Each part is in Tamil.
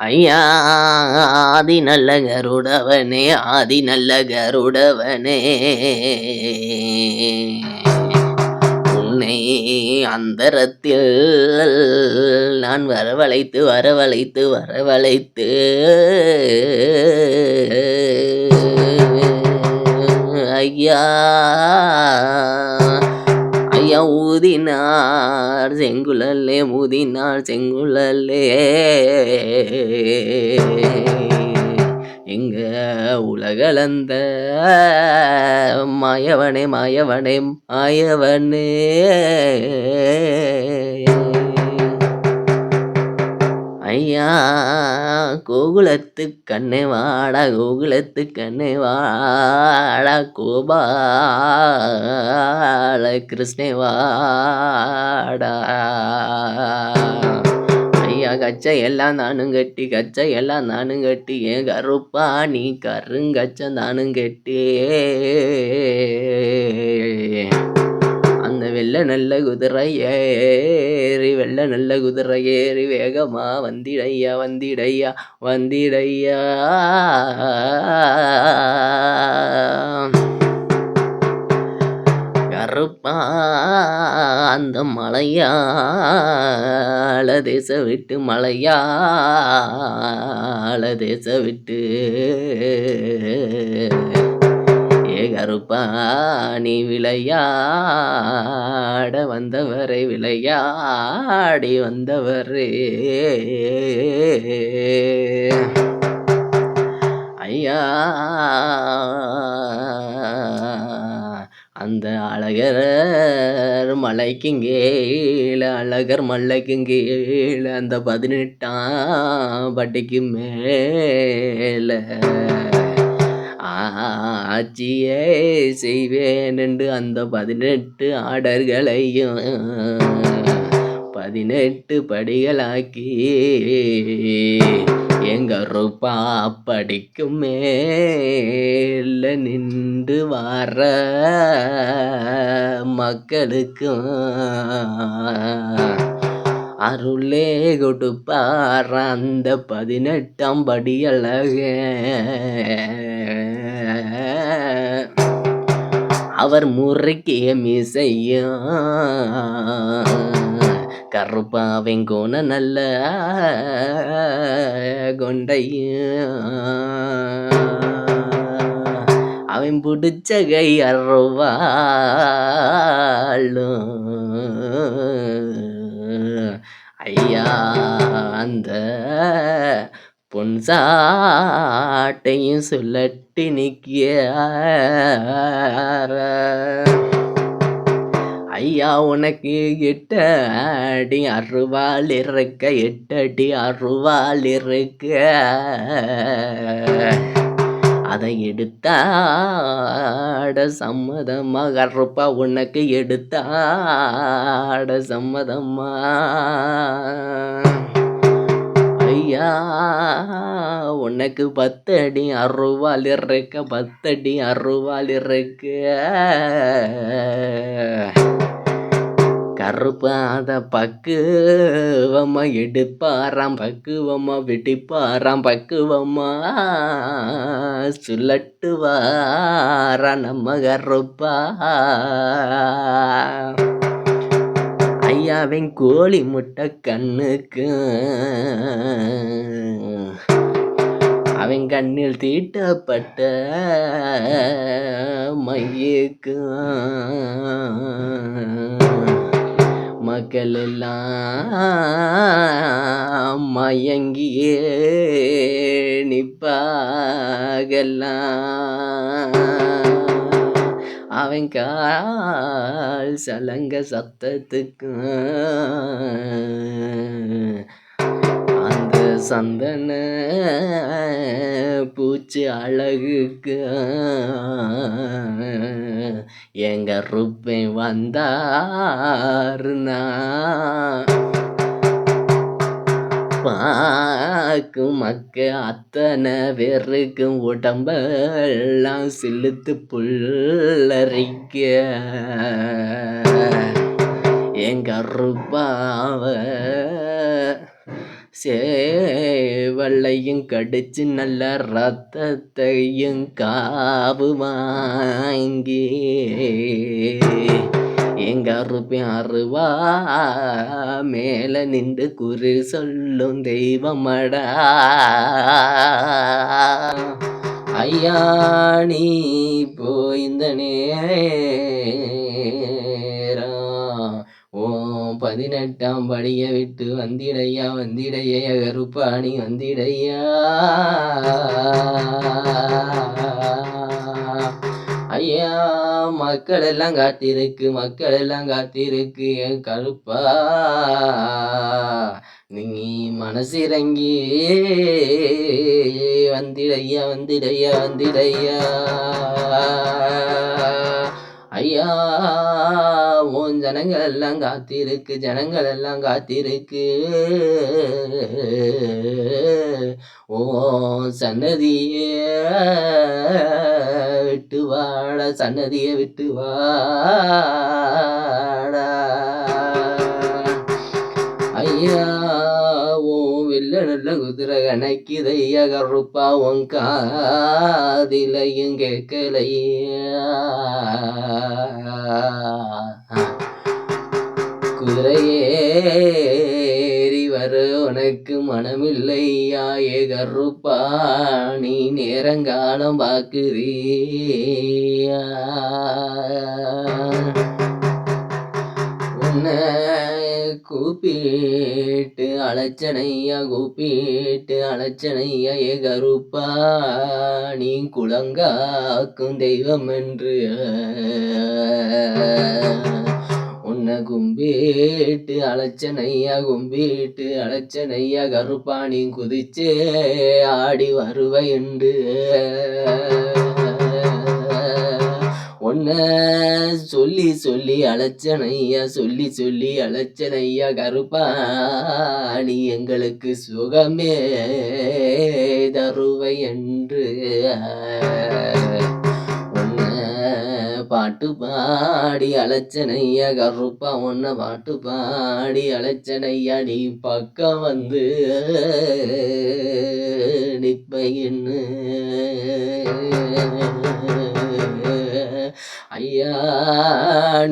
ஐயா ஆதி நல்ல கருடவனே ஆதி நல்ல கருடவனே உன்னை அந்தரத்தில் நான் வரவழைத்து வரவழைத்து வரவழைத்து. ஐயா. ஐயா ஊதினார் செங்குழல்லே ஊதினார் செங்குழல்லே எங்க உலகளந்த மாயவனே மாயவனே மாயவனே. ஐயா கோகுலத்து கண்ணே வாடா கோகுலத்து கண்ணே வாடா கோபால கிருஷ்ணே வாடா. ஐயா கச்சை எல்லாம் நானும் கட்டி கச்சை எல்லாம் நானும் கட்டி ஏன் கருப்பா நீ கருங்கச்ச நானும் கட்டி. வெள்ள நல்ல குதிரை ஏறி வெள்ளை நல்ல குதிரை ஏறி வேகமா வந்திடையா வந்திடையா வந்திடையா. கருப்பா அந்த மலையாள தேச விட்டு மலையாள தேச விட்டு. ஏ விளையாட வந்தவரே விளையாடி வந்தவரே. ஐயா அந்த அழகர் மலைக்கும் கீழ அழகர் மலைக்கும் கீழ அந்த பதினெட்டாம் பட்டிக்கு மேல. ஆட்சியே செய்வேன் என்று அந்த பதினெட்டு ஆடர்களையும் பதினெட்டு படிகளாக்கி எங்க ரூபா படிக்கும் மேல நின்று வார மக்களுக்கும் அருளே கொடுப்பார் அந்த பதினெட்டாம் படி அழக அவர் முறைக்கிய மீசையா. கருப்பா வெங்கோன நல்ல கொண்டையும் அவன் பிடிச்ச கை அருவாளும் ஐயா அந்த பொன்சாட்டையும் சொல்லட்டி நிற்கிய ஐயா உனக்கு எட்டு அடி அருவாள் இருக்க எட்டடி அருவாள் இருக்க. அதை எடுத்தாட சம்மதமாக அறுப்பா உனக்கு எடுத்தாட சம்மதமா? ஐயா உனக்கு பத்தடி அருவாள் இருக்க பத்தடி அருவாள் இருக்க. கருப்பாத பக்குவமா எடுப்பாராம் பக்குவமா வெடிப்பாராம் பக்குவமா சுல்லட்டுவாரா நம்ம கருப்பா. ஐயாவின் கோழி முட்டை கண்ணுக்கு. அவன் கண்ணில் தீட்டப்பட்ட மையக்கு மக்கள் எல்லாம் மயங்கியே நிப்பாகலாம் அவன் கால் சலங்க சத்தத்துக்கு. அந்த சந்தன பூச்சி அழகுக்கு. எங்க ருப்பை வந்தாருனா. பாக்கும் மக்க அத்தனை பேருக்கும் உடம்பெல்லாம் சிலுத்து புல்லரிக்க. எங்க ரூபாவ சே கடிச்சு நல்ல ரத்தத்தையும் காவு வாங்கி. யாரு அறுப்பேன் மேல நின்று குறி சொல்லும் தெய்வமடா. ஐயா நீ போய்ந்த நேரம். ஓ பதினெட்டாம் படிய விட்டு வந்திடையா வந்திடையா கருப்பாணி வந்திடையா. ஐயா மக்கள் எல்லாம் காத்திருக்கு மக்கள் எல்லாம் காத்திருக்கு என் கருப்பா. நீ மனசிறங்கி வந்திடையா வந்திடையா வந்திடையா. ஐயா உன் ஜனங்கள் எல்லாம் காத்திருக்கு ஜனங்கள் எல்லாம் காத்திருக்கு. ஓ சன்னதியே. விட்டு வாட சன்னதியை விட்டு வாடா. ஐயா ஓ வெள்ள நல்ல குதிரை கணக்கிதையா கருப்பா உன் காதிலையும் கேட்கலையா. குதிரையே உனக்கு மனமில்லையா ஏ கருப்பா நீ நேரங்காலம் பார்க்குறியா? உன்னை கூப்பிட்டு அலச்சனையா கூப்பிட்டு அலச்சனையா ஏ கருப்பா நீ குளங்காக்கும் தெய்வம் என்று. என்ன கும்பிட்டு அலச்சனையா கும்பிட்டு அலச்சனையா கருப்பாணி குதிச்சு ஆடி வருவையுண்டு என்று. உன்னை சொல்லி சொல்லி அலச்சனையா சொல்லி சொல்லி அலச்சனையா கருப்பாணி எங்களுக்கு சுகமே தருவை என்று. பாட்டு பாடி அழைச்சனையா கருப்பா உன்னை பாட்டு பாடி அழைச்சனையா நீ பக்கம் வந்து நிற்பையின்னு ஐயா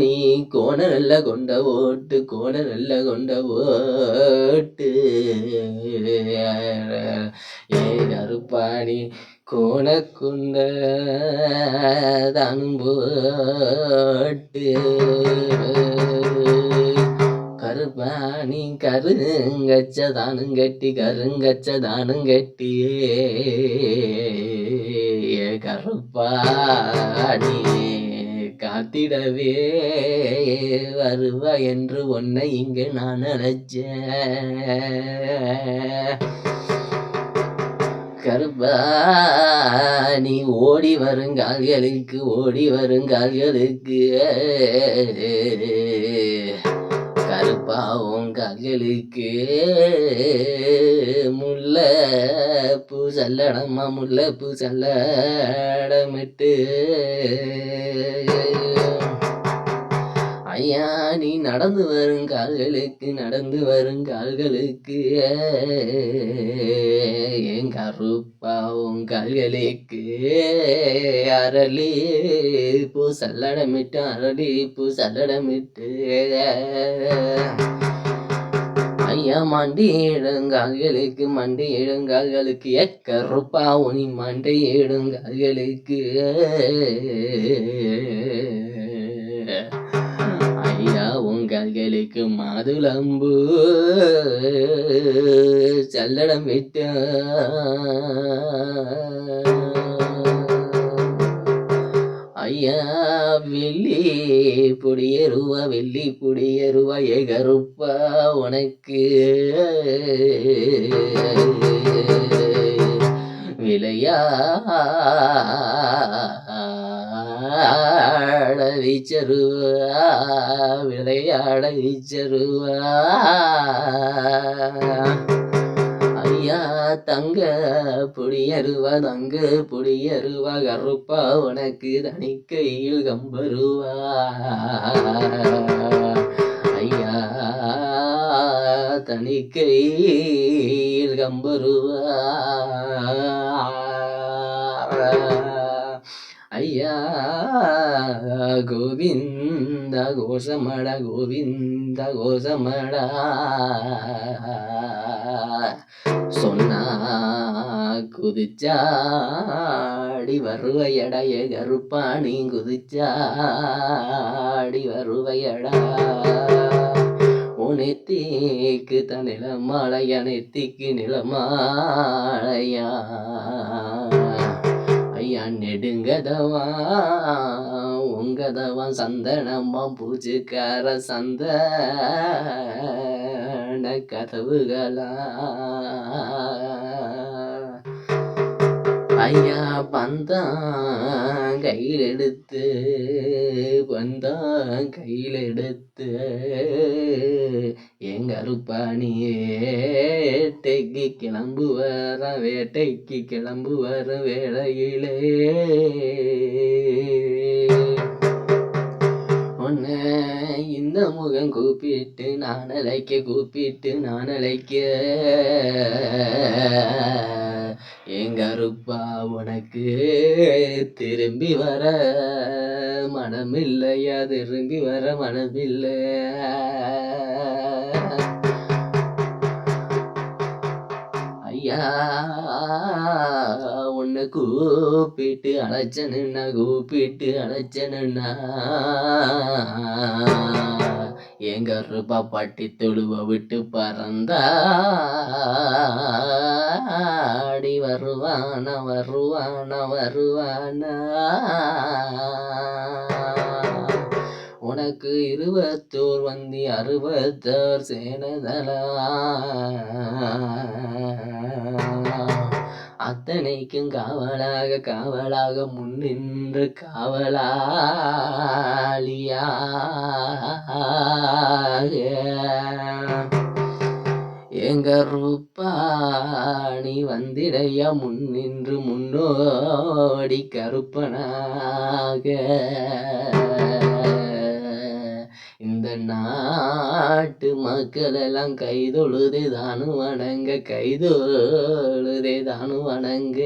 நீ கோண நல்ல கொண்ட ஓட்டு கோண நல்ல கொண்ட ஓட்டு. ஏ கருப்பாணி கோணக்குண்ட தானும் போட்டு கருப்பாணி கருங்கச்ச தானும் கட்டி கருங்கச்ச தானும் கட்டி கருப்பாணி காத்திடவே வருவ என்று உன்னை இங்கு நான் நினைச்சேன். கருப்பா நீ ஓடி வருங்கால்களுக்கு ஓடி வருங்கால்களுக்கு கருப்பா உன் கால்களுக்கு. முல்ல பூ சல்லடம்மா முல்ல பூ சல்லடமிட்டு. ஐயா நீ நடந்து வரும் கால்களுக்கு நடந்து வரும் கால்களுக்கு. என் கருப்பா உன் கால்களுக்கு. அரளி பூ சல்லடமிட்டு அரளி பூ சல்லடமிட்டு. ஐயா மண்டி ஏடுங்கால்களுக்கு மண்டி ஏடுங்கால்களுக்கு எக்கருப்பா உனி மண்டை ஏடுங்கால்களுக்கு உங்களுக்கு மாதுளம்பு சல்லடம் விட்ட. ஐயா வெள்ளி புடியருவா வெள்ளி புடியருவா ஏ கருப்பா உனக்கு. விளையா வீச்சருவா விளையாட வீச்சருவா ஐயா தங்க புடியருவா தங்க புடியருவா கருப்பா உனக்கு தனி கையில் கம்பருவா. ஐயா தணிக்கையில் கம்பருவா. ஐயா கோவிந்த கோஷமட கோவிந்த கோஷமட சொன்னா குதிச்சாடி வருவையடைய கருப்பாணி குதிச்சாடி வருவையடா உனத்தீக்கு தனிலமாளையா அனைத்திக்கு நிலமாலையா ஐயா நெடுங்கதவா உங்கதவா சந்தனமா பூஜைக்கார சந்த கதவுகளா. ஐயா பந்தான் கையில் எடுத்து பந்தான் கையில் எடுத்து. எங்க அருப்பாணியே வேட்டைக்கு கிளம்பு வர வேட்டைக்கு கிளம்பு வர வேளையிலே. உன்னை இந்த முகம் கூப்பிட்டு நான் அழைக்க கூப்பிட்டு நான் அழைக்க. எங்க அருப்பா உனக்கு திரும்பி வர மனமில்லையா திரும்பி வர மனமில்லை. ஐயா உன்னை கூப்பிட்டு அழைச்சனுண்ணா கூப்பிட்டு அழைச்சனுண்ணா எங்க ரூபா பாட்டி தொழுவ விட்டு பறந்தாடி வருவான வருவான வருவானா? உனக்கு இருபத்தோர் வந்தி அறுபத்தோர் சேனதலா? அத்தனைக்கும் காவலாக காவலாக முன்னின்று காவலாளியாக. எங்க ரூபாணி வந்திடையா முன்னின்று முன்னோடி கருப்பனாக. இந்த நாட்டு மக்கள் எல்லாம் கைதொழுதே தானு வணங்க கைதொழுதே தானு வணங்க.